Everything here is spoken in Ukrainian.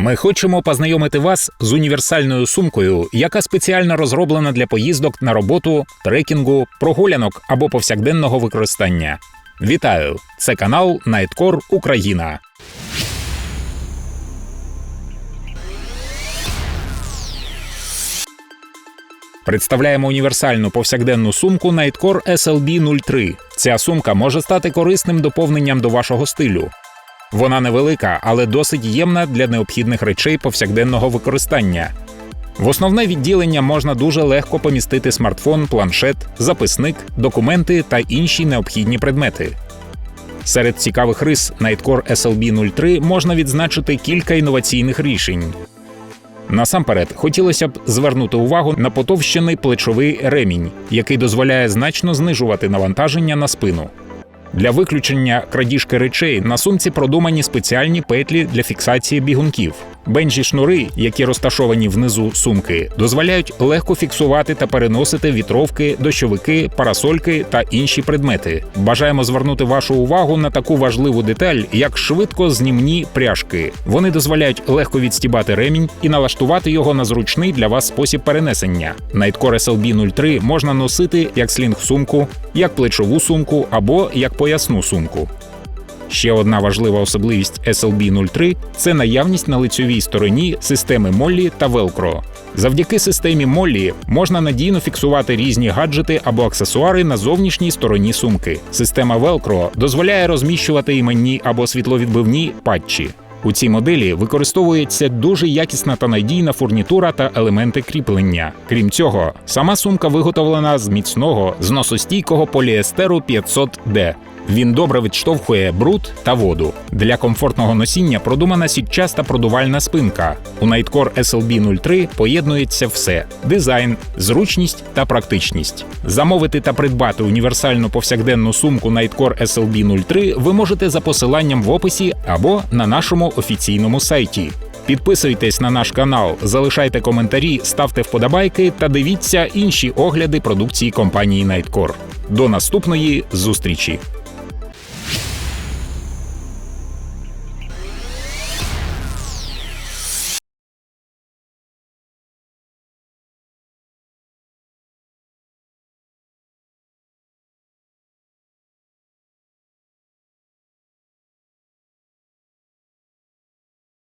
Ми хочемо познайомити вас з універсальною сумкою, яка спеціально розроблена для поїздок на роботу, трекінгу, прогулянок або повсякденного використання. Вітаю! Це канал Найткор Україна. Представляємо універсальну повсякденну сумку Nightcore SLB 03. Ця сумка може стати корисним доповненням до вашого стилю. Вона невелика, але досить ємна для необхідних речей повсякденного використання. В основне відділення можна дуже легко помістити смартфон, планшет, записник, документи та інші необхідні предмети. Серед цікавих рис Nightcore SLB 03 можна відзначити кілька інноваційних рішень. Насамперед, хотілося б звернути увагу на потовщений плечовий ремінь, який дозволяє значно знижувати навантаження на спину. Для виключення крадіжки речей на сумці продумані спеціальні петлі для фіксації бігунків. Бенжі шнури, які розташовані внизу сумки, дозволяють легко фіксувати та переносити вітровки, дощовики, парасольки та інші предмети. Бажаємо звернути вашу увагу на таку важливу деталь, як швидко знімні пряжки. Вони дозволяють легко відстібати ремінь і налаштувати його на зручний для вас спосіб перенесення. Nightcore SLB 03 можна носити як слінг-сумку, як плечову сумку або як поясну сумку. Ще одна важлива особливість SLB 03 – це наявність на лицьовій стороні системи Моллі та Velcro. Завдяки системі Моллі можна надійно фіксувати різні гаджети або аксесуари на зовнішній стороні сумки. Система Velcro дозволяє розміщувати іменні або світловідбивні патчі. У цій моделі використовується дуже якісна та надійна фурнітура та елементи кріплення. Крім цього, сама сумка виготовлена з міцного зносостійкого поліестеру 500D. Він добре відштовхує бруд та воду. Для комфортного носіння продумана сітчаста продувальна спинка. У Nightcore SLB 03 поєднується все: дизайн, зручність та практичність. Замовити та придбати універсальну повсякденну сумку Nightcore SLB 03 ви можете за посиланням в описі або на нашому офіційному сайті. Підписуйтесь на наш канал, залишайте коментарі, ставте вподобайки та дивіться інші огляди продукції компанії Nightcore. До наступної зустрічі!